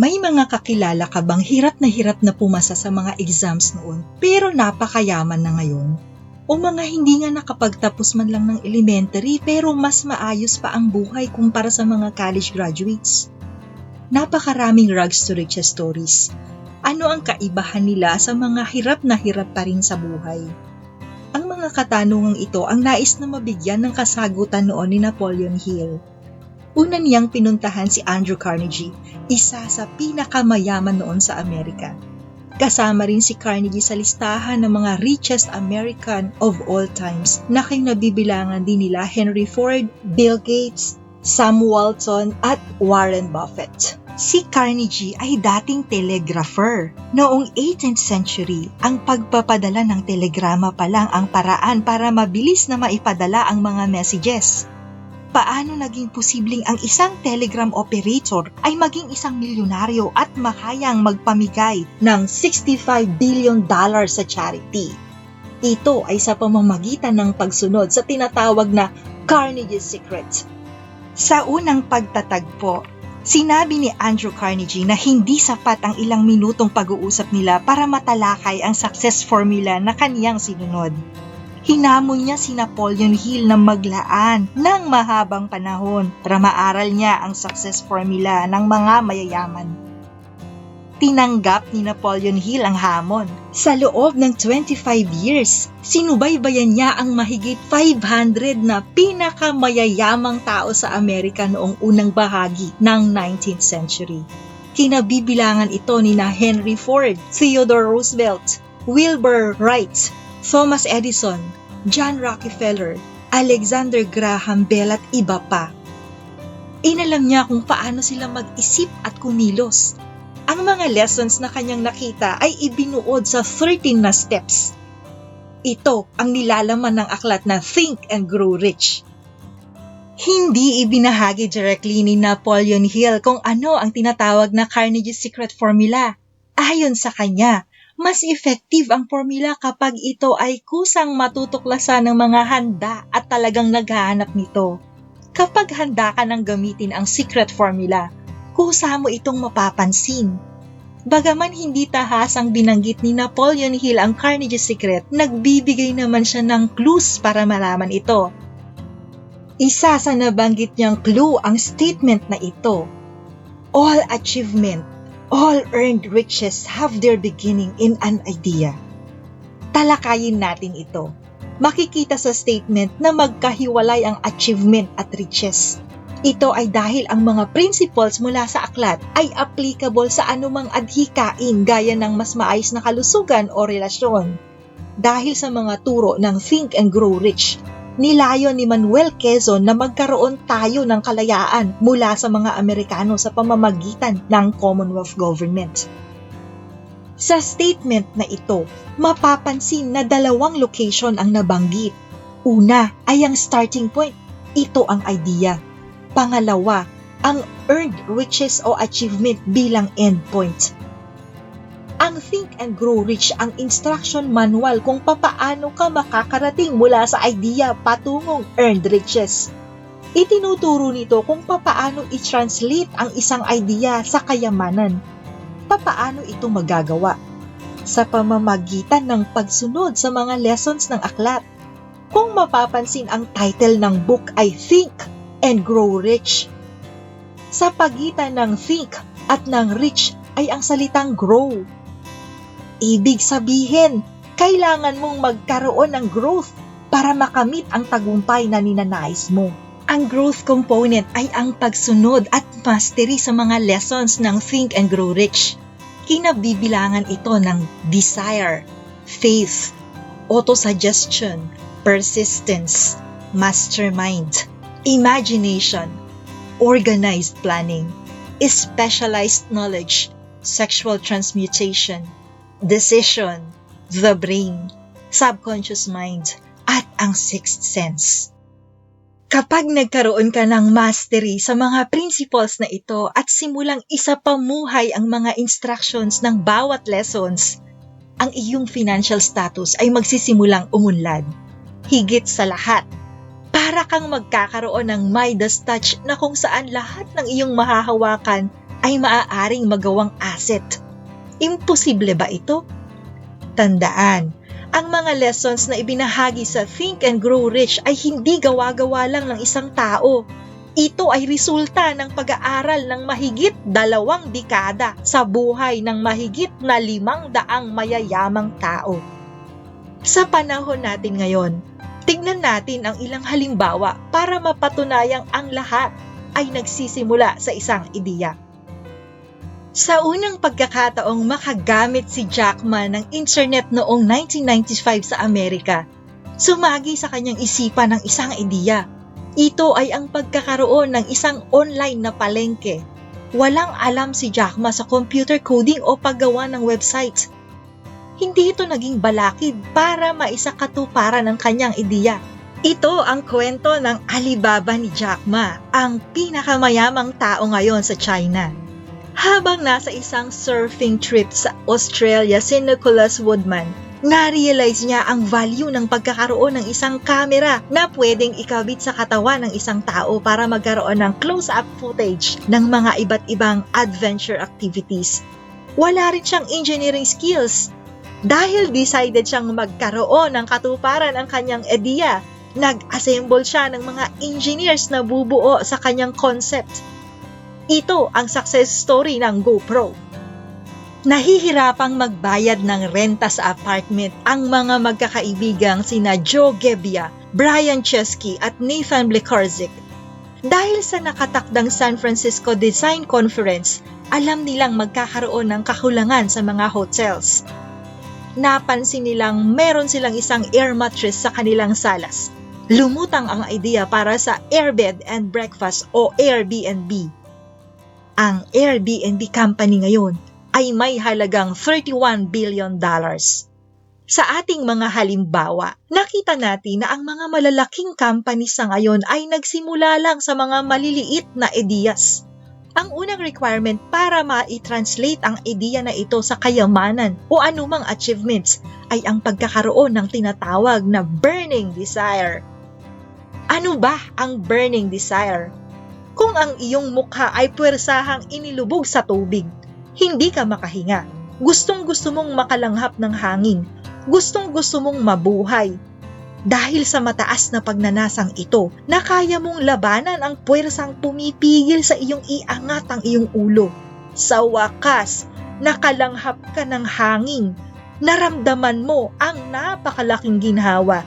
May mga kakilala ka bang hirap na hirap na pumasa sa mga exams noon pero napakayaman na ngayon? O mga hindi nga nakapagtapos man lang ng elementary pero mas maayos pa ang buhay kumpara sa mga college graduates? Napakaraming rags to riches stories. Ano ang kaibahan nila sa mga hirap na hirap pa rin sa buhay? Ang mga katanungang ito ang nais na mabigyan ng kasagutan noon ni Napoleon Hill. Una niyang pinuntahan si Andrew Carnegie, isa sa pinakamayaman noon sa Amerika. Kasama rin si Carnegie sa listahan ng mga richest American of all times na kinabibilangan din nila Henry Ford, Bill Gates, Sam Walton at Warren Buffett. Si Carnegie ay dating telegrapher. Noong 18th century, ang pagpapadala ng telegrama pa lang ang paraan para mabilis na maipadala ang mga messages. Paano naging posibleng ang isang telegram operator ay maging isang milyonaryo at makayang magpamigay ng 65 billion dollars sa charity? Ito ay sa pamamagitan ng pagsunod sa tinatawag na Carnegie's Secret. Sa unang pagtatagpo, Sinabi ni Andrew Carnegie na hindi sapat ang ilang minutong pag-uusap nila para matalakay ang success formula na kaniyang sinunod. Hinamon niya si Napoleon Hill na maglaan ng mahabang panahon para maaral niya ang success formula ng mga mayayaman. Tinanggap ni Napoleon Hill ang hamon. Sa loob ng 25 years, sinubaybayan niya ang mahigit 500 na pinakamayayamang tao sa Amerika noong unang bahagi ng 19th century. Kinabibilangan ito ni na Henry Ford, Theodore Roosevelt, Wilbur Wright, Thomas Edison, John Rockefeller, Alexander Graham Bell at iba pa. Inalam niya kung paano sila mag-isip at kumilos ang mga lessons na kanyang nakita ay ibinuod sa 13 na steps. Ito ang nilalaman ng aklat na Think and Grow Rich. Hindi ibinahagi directly ni Napoleon Hill kung ano ang tinatawag na Carnegie's Secret Formula. Ayon sa kanya, mas effective ang formula kapag ito ay kusang matutuklasan ng mga handa at talagang naghahanap nito. Kapag handa ka ng gamitin ang secret formula, kusa mo itong mapapansin. Bagaman hindi tahasang binanggit ni Napoleon Hill ang Carnegie's Secret, nagbibigay naman siya ng clues para malaman ito. Isa sa nabanggit niyang clue ang statement na ito. All achievement, all earned riches have their beginning in an idea. Talakayin natin ito. Makikita sa statement na magkahiwalay ang achievement at riches ito ay dahil ang mga principles mula sa aklat ay applicable sa anumang adhikain gaya ng mas maayos na kalusugan o relasyon. Dahil sa mga turo ng Think and Grow Rich, nilayon ni Manuel Quezon na magkaroon tayo ng kalayaan mula sa mga Amerikano sa pamamagitan ng Commonwealth Government. Sa statement na ito, mapapansin na dalawang location ang nabanggit. Una ay ang starting point. Ito ang idea Pangalawa, ang earned riches o achievement bilang endpoint. Ang Think and Grow Rich ang instruction manual kung papaano ka makakarating mula sa idea patungong earned riches. Itinuturo nito kung papaano i-translate ang isang idea sa kayamanan. Papaano ito magagawa? Sa pamamagitan ng pagsunod sa mga lessons ng aklat. Kung mapapansin ang title ng book ay Think and grow rich. Sa pagitan ng think at ng rich ay ang salitang grow. Ibig sabihin, kailangan mong magkaroon ng growth para makamit ang tagumpay na ninanais mo. Ang growth component ay ang pagsunod at mastery sa mga lessons ng Think and Grow Rich. Kinabibilangan ito ng desire, faith, autosuggestion, persistence, mastermind, imagination, organized planning, specialized knowledge, sexual transmutation, decision, the brain, subconscious mind, at ang sixth sense. Kapag nagkaroon ka ng mastery sa mga principles na ito at simulang isa pamuhay ang mga instructions ng bawat lessons, ang iyong financial status ay magsisimulang umunlad. Higit sa lahat, para kang magkakaroon ng Midas touch na kung saan lahat ng iyong mahahawakan ay maaaring magawang asset. Imposible ba ito? Tandaan, ang mga lessons na ibinahagi sa Think and Grow Rich ay hindi gawa-gawa lang ng isang tao. Ito ay resulta ng pag-aaral ng mahigit dalawang dekada sa buhay ng mahigit na limang daang mayayamang tao. Sa panahon natin ngayon, tignan natin ang ilang halimbawa para mapatunayang ang lahat ay nagsisimula sa isang ideya. Sa unang pagkakataong makagamit si Jack Ma ng internet noong 1995 sa Amerika, sumagi sa kanyang isipan ng isang ideya. Ito ay ang pagkakaroon ng isang online na palengke. Walang alam si Jack Ma sa computer coding o paggawa ng website. Hindi ito naging balakid para maisakatuparan ang kanyang ideya. Ito ang kwento ng Alibaba ni Jack Ma, ang pinakamayamang tao ngayon sa China. Habang nasa isang surfing trip sa Australia si Nicholas Woodman, na-realize niya ang value ng pagkakaroon ng isang camera na pwedeng ikabit sa katawan ng isang tao para magkaroon ng close-up footage ng mga iba't ibang adventure activities. Wala rin siyang engineering skills. Dahil decided siyang magkaroon ng katuparan ang kanyang ideya, nag-assemble siya ng mga engineers na bubuo sa kanyang concept ito ang success story ng GoPro. Nahihirapang magbayad ng renta sa apartment ang mga magkakaibigang sina Joe Gebbia, Brian Chesky at Nathan Blekarzik. Dahil sa nakatakdang San Francisco Design Conference, alam nilang magkakaroon ng kakulangan sa mga hotels. Napansin nilang meron silang isang air mattress sa kanilang salas. Lumutang ang idea para sa airbed and breakfast o Airbnb ang Airbnb company ngayon ay may halagang 31 billion dollars. Sa ating mga halimbawa, nakita natin na ang mga malalaking companies sa ngayon ay nagsimula lang sa mga maliliit na ideas. Ang unang requirement para ma-translate ang ideya na ito sa kayamanan o anumang achievements ay ang pagkakaroon ng tinatawag na burning desire. Ano ba ang burning desire? Kung ang iyong mukha ay puwersahang inilubog sa tubig, hindi ka makahinga. Gustong gusto mong makalanghap ng hangin. Gustong gusto mong mabuhay. Dahil sa mataas na pagnanasang ito, na kaya mong labanan ang puwersang pumipigil sa iyong iangat ang iyong ulo. Sa wakas, nakalanghap ka ng hangin. Naramdaman mo ang napakalaking ginhawa.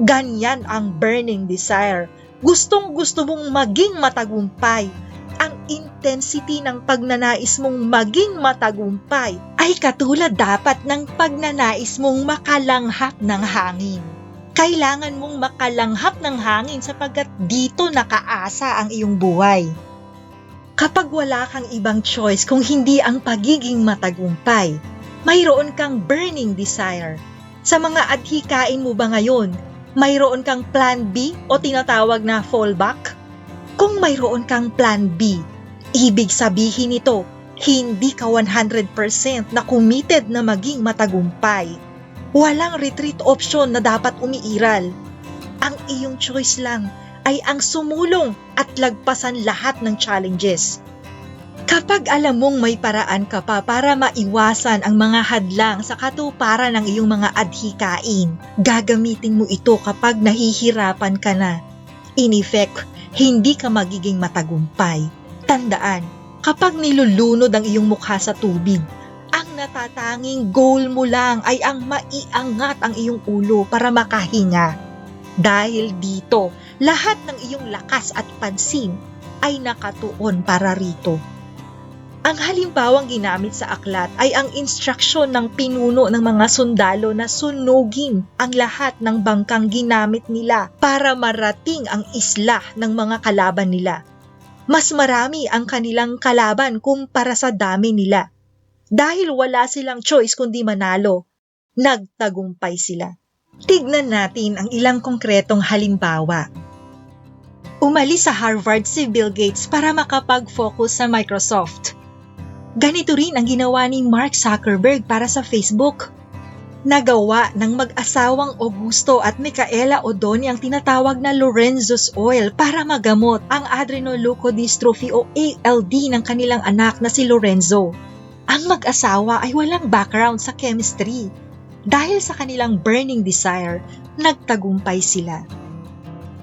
Ganyan ang burning desire Gustong gusto mong maging matagumpay. Ang intensity ng pagnanais mong maging matagumpay ay katulad dapat ng pagnanais mong makalanghap ng hangin. Kailangan mong makalanghap ng hangin sapagkat dito nakaasa ang iyong buhay. Kapag wala kang ibang choice kung hindi ang pagiging matagumpay, mayroon kang burning desire. Sa mga adhikain mo ba ngayon, mayroon kang plan B o tinatawag na fallback? Kung mayroon kang plan B, ibig sabihin nito, hindi ka 100% na committed na maging matagumpay. Walang retreat option na dapat umiiral. Ang iyong choice lang ay ang sumulong at lagpasan lahat ng challenges. Kapag alam mong may paraan ka pa para maiwasan ang mga hadlang sa katuparan ng iyong mga adhikain, gagamitin mo ito kapag nahihirapan ka na. In effect, hindi ka magiging matagumpay. Tandaan, kapag nilulunod ang iyong mukha sa tubig, ang natatanging goal mo lang ay ang maiangat ang iyong ulo para makahinga. Dahil dito, lahat ng iyong lakas at pansin ay nakatuon para rito. Ang halimbawang ginamit sa aklat ay ang instruksyon ng pinuno ng mga sundalo na sunugin ang lahat ng bangkang ginamit nila para marating ang isla ng mga kalaban nila. Mas marami ang kanilang kalaban kumpara sa dami nila. Dahil wala silang choice kundi manalo, nagtagumpay sila. Tignan natin ang ilang konkretong halimbawa. Umalis sa Harvard si Bill Gates para makapag-focus sa Microsoft. Ganito rin ang ginawa ni Mark Zuckerberg para sa Facebook. Nagawa ng mag-asawang Augusto at Micaela Odoni ang tinatawag na Lorenzo's Oil para magamot ang adrenoleukodystrophy o ALD ng kanilang anak na si Lorenzo. Ang mag-asawa ay walang background sa chemistry. Dahil sa kanilang burning desire, nagtagumpay sila.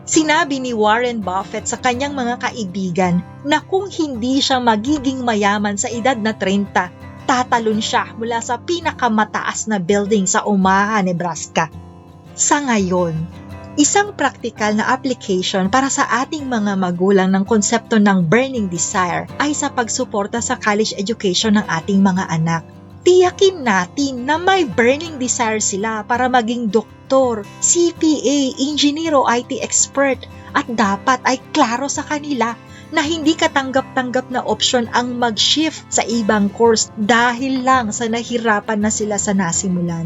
Sinabi ni Warren Buffett sa kanyang mga kaibigan na kung hindi siya magiging mayaman sa edad na 30, tatalon siya mula sa pinakamataas na building sa Omaha, Nebraska. Sa ngayon, isang praktikal na application para sa ating mga magulang ng konsepto ng burning desire ay sa pagsuporta sa college education ng ating mga anak. Tiyakin natin na may burning desire sila para maging doktor, CPA, engineer o IT expert at dapat ay klaro sa kanila na hindi katanggap-tanggap na option ang mag-shift sa ibang course dahil lang sa nahirapan na sila sa nasimulan.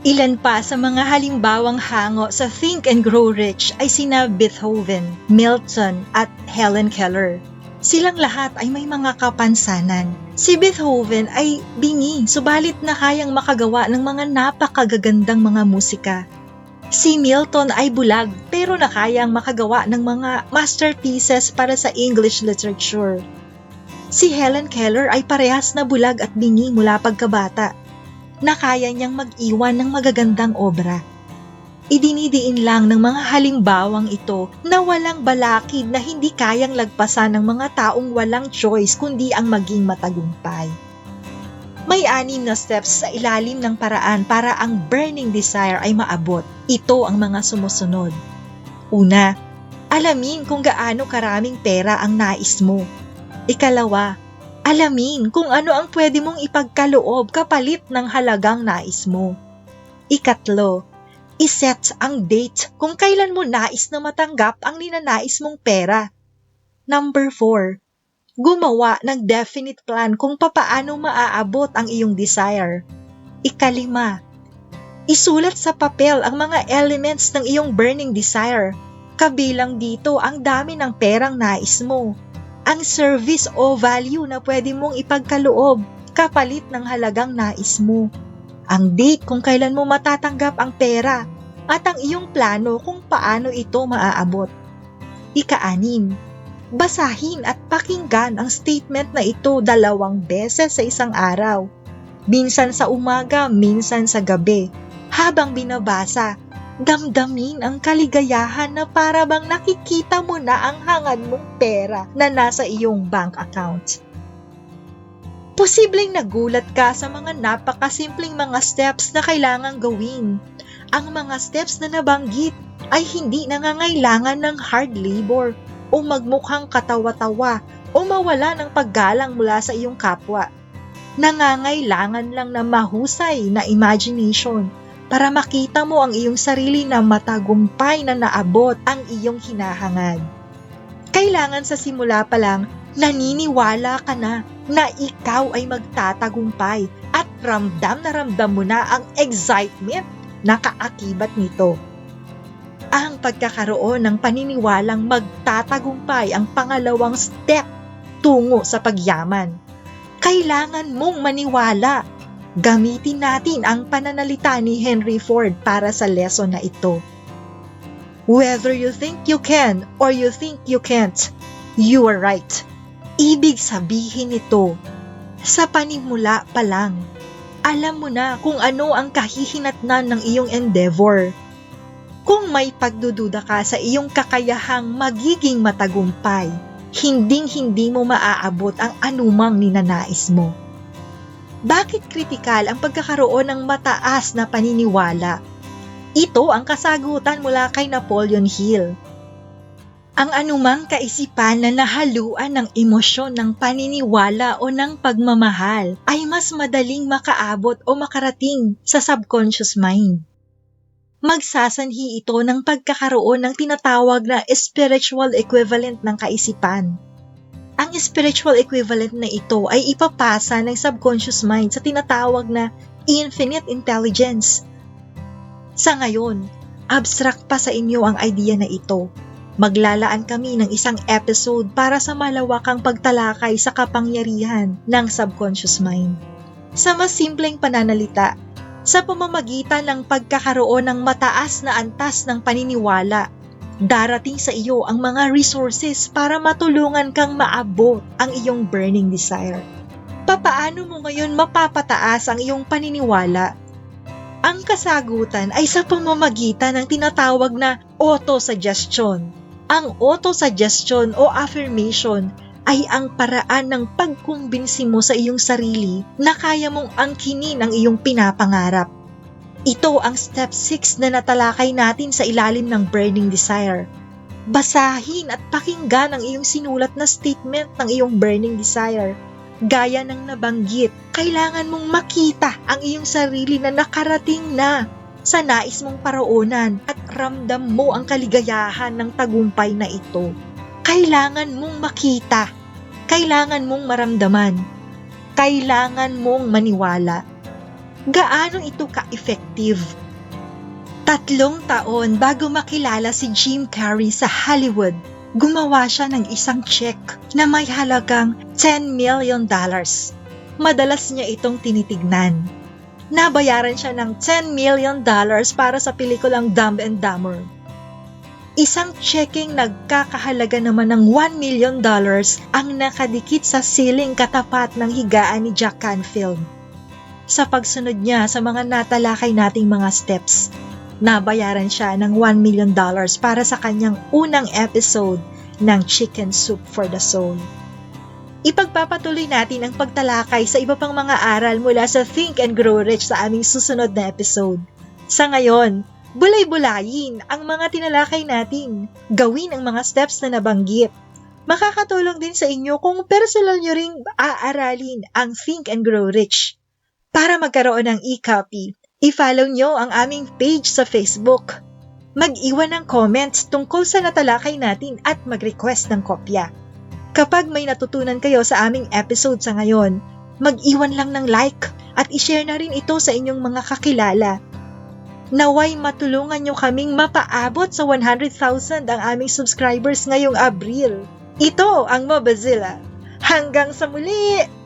Ilan pa sa mga halimbawang hango sa Think and Grow Rich ay sina Beethoven, Milton at Helen Keller. Silang lahat ay may mga kapansanan. Si Beethoven ay bingi, subalit na kayang makagawa ng mga napakagagandang mga musika. Si Milton ay bulag pero nakayang makagawa ng mga masterpieces para sa English literature. Si Helen Keller ay parehas na bulag at bingi mula pagkabata. Nakaya niyang mag-iwan ng magagandang obra. Idinidiin lang ng mga halimbawang ito na walang balakid na hindi kayang lagpasan ng mga taong walang choice kundi ang maging matagumpay. May anim na steps sa ilalim ng paraan para ang burning desire ay maabot. Ito ang mga sumusunod. Una, alamin kung gaano karaming pera ang nais mo. Ikalawa, alamin kung ano ang pwede mong ipagkaloob kapalit ng halagang nais mo. Ikatlo, iset ang date kung kailan mo nais na matanggap ang ninanais mong pera. Number 4. Gumawa ng definite plan kung papaano maaabot ang iyong desire. Ikalima. Isulat sa papel ang mga elements ng iyong burning desire. Kabilang dito ang dami ng perang nais mo. Ang service o value na pwede mong ipagkaloob kapalit ng halagang nais mo ang date kung kailan mo matatanggap ang pera, at ang iyong plano kung paano ito maaabot. Ika-anim, basahin at pakinggan ang statement na ito dalawang beses sa isang araw. Minsan sa umaga, minsan sa gabi. Habang binabasa, damdamin ang kaligayahan na para bang nakikita mo na ang hangad mong pera na nasa iyong bank account posibleng nagulat ka sa mga napakasimpleng mga steps na kailangang gawin. Ang mga steps na nabanggit ay hindi nangangailangan ng hard labor o magmukhang katawa-tawa o mawala ng paggalang mula sa iyong kapwa. Nangangailangan lang na mahusay na imagination para makita mo ang iyong sarili na matagumpay na naabot ang iyong hinahangad. Kailangan sa simula pa lang naniniwala ka na na ikaw ay magtatagumpay at ramdam na ramdam mo na ang excitement na kaakibat nito. Ang pagkakaroon ng paniniwalang magtatagumpay ang pangalawang step tungo sa pagyaman. Kailangan mong maniwala. Gamitin natin ang pananalita ni Henry Ford para sa lesson na ito. Whether you think you can or you think you can't, you are right Ibig sabihin nito, sa panimula pa lang, alam mo na kung ano ang kahihinatnan ng iyong endeavor. Kung may pagdududa ka sa iyong kakayahang magiging matagumpay, hinding-hindi mo maaabot ang anumang ninanais mo. Bakit kritikal ang pagkakaroon ng mataas na paniniwala? Ito ang kasagutan mula kay Napoleon Hill ang anumang kaisipan na nahaluan ng emosyon ng paniniwala o ng pagmamahal ay mas madaling makaabot o makarating sa subconscious mind. Magsasanhi ito ng pagkakaroon ng tinatawag na spiritual equivalent ng kaisipan. Ang spiritual equivalent na ito ay ipapasa ng subconscious mind sa tinatawag na infinite intelligence. Sa ngayon, abstract pa sa inyo ang idea na ito Maglalaan kami ng isang episode para sa malawakang pagtalakay sa kapangyarihan ng subconscious mind. Sa mas simpleng pananalita, sa pamamagitan ng pagkakaroon ng mataas na antas ng paniniwala. Darating sa iyo ang mga resources para matulungan kang maabot ang iyong burning desire. Papaano mo ngayon mapapataas ang iyong paniniwala? Ang kasagutan ay sa pamamagitan ng tinatawag na auto-suggestion. Ang auto-suggestion o affirmation ay ang paraan ng pagkumbinsi mo sa iyong sarili na kaya mong angkinin ang iyong pinapangarap. Ito ang step 6 na natalakay natin sa ilalim ng burning desire. Basahin at pakinggan ang iyong sinulat na statement ng iyong burning desire. Gaya ng nabanggit, kailangan mong makita ang iyong sarili na nakarating na sa nais mong paroonan at ramdam mo ang kaligayahan ng tagumpay na ito. Kailangan mong makita. Kailangan mong maramdaman. Kailangan mong maniwala. Gaano ito ka-effective? Tatlong taon bago makilala si Jim Carrey sa Hollywood, gumawa siya ng isang check na may halagang 10 million dollars. Madalas niya itong tinitignan. Nabayaran siya ng 10 million dollars para sa pelikulang Dumb and Dumber. Isang checking nagkakahalaga naman ng 1 million dollars ang nakadikit sa ceiling katapat ng higaan ni Jack Canfield. Sa pagsunod niya sa mga natalakay nating mga steps, nabayaran siya ng 1 million dollars para sa kanyang unang episode ng Chicken Soup for the Soul. Ipagpapatuloy natin ang pagtalakay sa iba pang mga aral mula sa Think and Grow Rich sa aming susunod na episode. Sa ngayon, bulay-bulayin ang mga tinalakay natin. Gawin ang mga steps na nabanggit. Makakatulong din sa inyo kung personal nyo ring aaralin ang Think and Grow Rich. Para magkaroon ng e-copy, i-follow nyo ang aming page sa Facebook. Mag-iwan ng comments tungkol sa natalakay natin at mag-request ng kopya. Kapag may natutunan kayo sa aming episode sa ngayon, mag-iwan lang ng like at i-share na rin ito sa inyong mga kakilala. Naway matulungan nyo kaming mapaabot sa 100,000 ang aming subscribers ngayong Abril. Ito ang Mobazilla. Hanggang sa muli!